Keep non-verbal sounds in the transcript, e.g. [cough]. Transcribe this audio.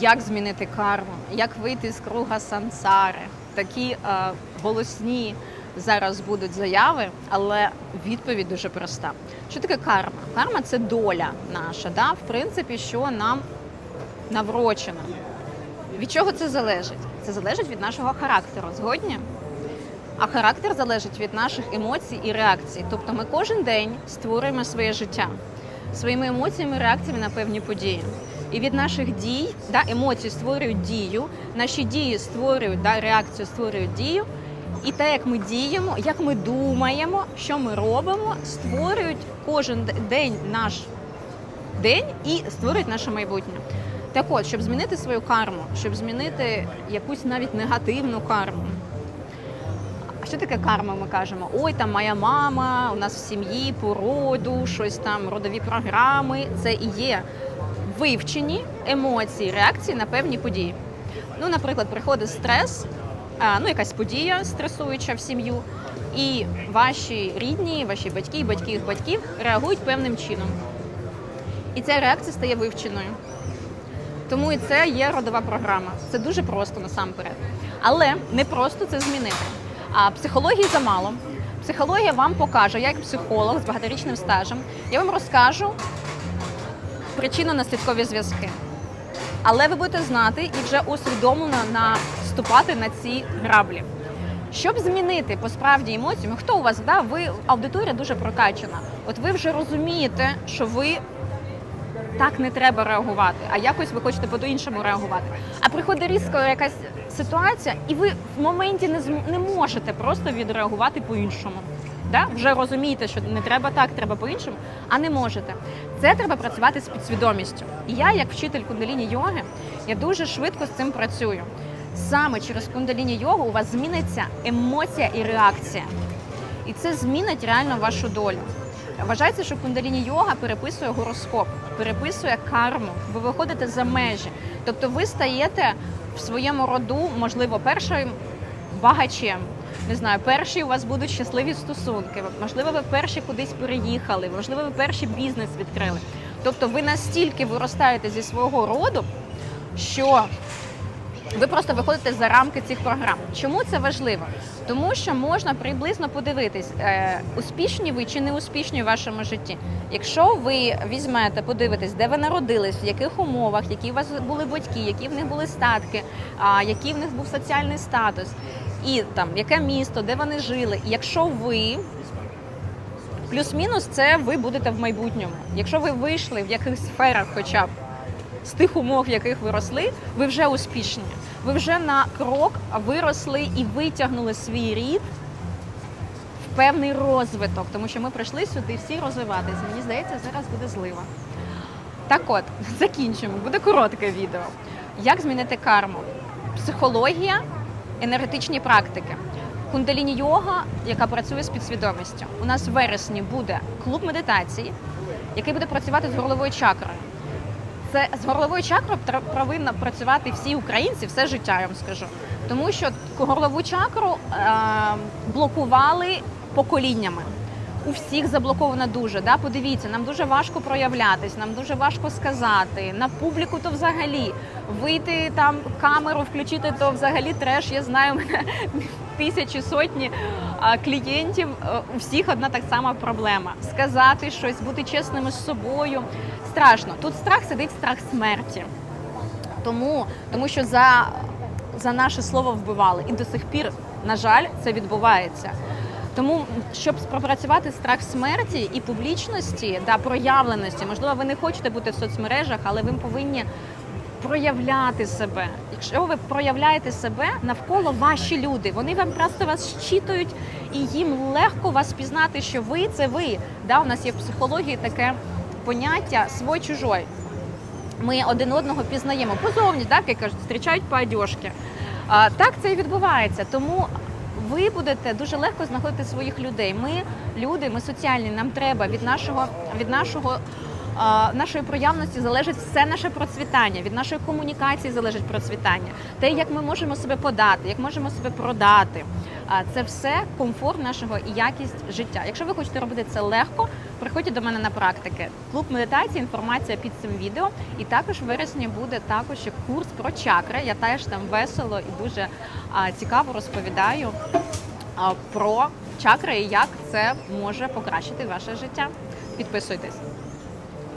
як змінити карму, як вийти з круга сансари. Такі е, голосні зараз будуть заяви, але відповідь дуже проста. Що таке карма? Карма це доля наша, да? в принципі, що нам наврочено. Від чого це залежить? Це залежить від нашого характеру. Згодні? А характер залежить від наших емоцій і реакцій. Тобто ми кожен день створюємо своє життя своїми емоціями, реакціями на певні події. І від наших дій, да, емоції створюють дію, наші дії створюють да, реакцію, створюють дію. І те, як ми діємо, як ми думаємо, що ми робимо, створюють кожен день наш день і створюють наше майбутнє. Так от, щоб змінити свою карму, щоб змінити якусь навіть негативну карму. А що таке карма? Ми кажемо, ой, там моя мама, у нас в сім'ї по роду, щось там, родові програми. Це і є вивчені емоції, реакції на певні події. Ну, наприклад, приходить стрес, ну якась подія стресуюча в сім'ю, і ваші рідні, ваші батьки, батьки їх батьків реагують певним чином. І ця реакція стає вивченою. Тому і це є родова програма. Це дуже просто насамперед. Але не просто це змінити. А психології замало. Психологія вам покаже, я як психолог з багаторічним стажем, я вам розкажу причинно-наслідкові зв'язки. Але ви будете знати і вже усвідомлено наступати на ці граблі. Щоб змінити по справді емоції, ну, хто у вас да, ви аудиторія дуже прокачана. От ви вже розумієте, що ви так не треба реагувати, а якось ви хочете по-іншому реагувати. А приходить різко якась ситуація, і ви в моменті не не можете просто відреагувати по-іншому. Да? Вже розумієте, що не треба так, треба по-іншому, а не можете. Це треба працювати з підсвідомістю. І я, як вчитель кундаліні йоги, я дуже швидко з цим працюю. Саме через кундаліні йогу у вас зміниться емоція і реакція. І це змінить реально вашу долю. Вважається, що кундаліні йога переписує гороскоп, переписує карму. Ви виходите за межі. Тобто ви стаєте в своєму роду, можливо, першим багачем. Не знаю, перші у вас будуть щасливі стосунки. Можливо, ви перші кудись переїхали, можливо, ви перший бізнес відкрили. Тобто ви настільки виростаєте зі свого роду, що ви просто виходите за рамки цих програм. Чому це важливо? Тому що можна приблизно подивитись, е, успішні ви чи не успішні в вашому житті. Якщо ви візьмете, подивитесь, де ви народились, в яких умовах, які у вас були батьки, які в них були статки, який в них був соціальний статус, і там яке місто, де вони жили. Якщо ви плюс-мінус, це ви будете в майбутньому. Якщо ви вийшли в якихось сферах, хоча б з тих умов, в яких ви росли, ви вже успішні. Ви вже на крок виросли і витягнули свій рід в певний розвиток, тому що ми прийшли сюди всі розвиватися. Мені здається, зараз буде злива. Так от, [laughs] закінчимо, буде коротке відео. Як змінити карму? Психологія, енергетичні практики. Кундаліні йога, яка працює з підсвідомістю. У нас в вересні буде клуб медитації, який буде працювати з горловою чакрою. Це з горловою чакрою повинна працювати всі українці все життя, я вам скажу. Тому що горлову чакру е, блокували поколіннями. У всіх заблоковано дуже. Да? Подивіться, нам дуже важко проявлятись, нам дуже важко сказати. На публіку то взагалі вийти там камеру, включити, то взагалі треш. Я знаю, мене [laughs] тисячі сотні клієнтів. е, У всіх одна так сама проблема: сказати щось, бути чесними з собою. Страшно. Тут страх сидить страх смерті. Тому, тому що за, за наше слово вбивали. І до сих пір, на жаль, це відбувається. Тому, щоб пропрацювати страх смерті і публічності, да, проявленості, можливо, ви не хочете бути в соцмережах, але ви повинні проявляти себе. Якщо ви проявляєте себе, навколо ваші люди, вони вам просто вас щитують, і їм легко вас пізнати, що ви це ви. Да, у нас є в психології таке поняття свой чужой. Ми один одного пізнаємо позовні, так як кажуть, зустрічають по одежці. А, так це і відбувається. Тому ви будете дуже легко знаходити своїх людей. Ми люди, ми соціальні. Нам треба від нашого від нашого. Нашої проявності залежить все наше процвітання, від нашої комунікації залежить процвітання, те, як ми можемо себе подати, як можемо себе продати, це все комфорт нашого і якість життя. Якщо ви хочете робити це легко, приходьте до мене на практики. Клуб медитації, інформація під цим відео. І також в вересні буде також курс про чакри. Я теж там весело і дуже цікаво розповідаю про чакри і як це може покращити ваше життя. Підписуйтесь.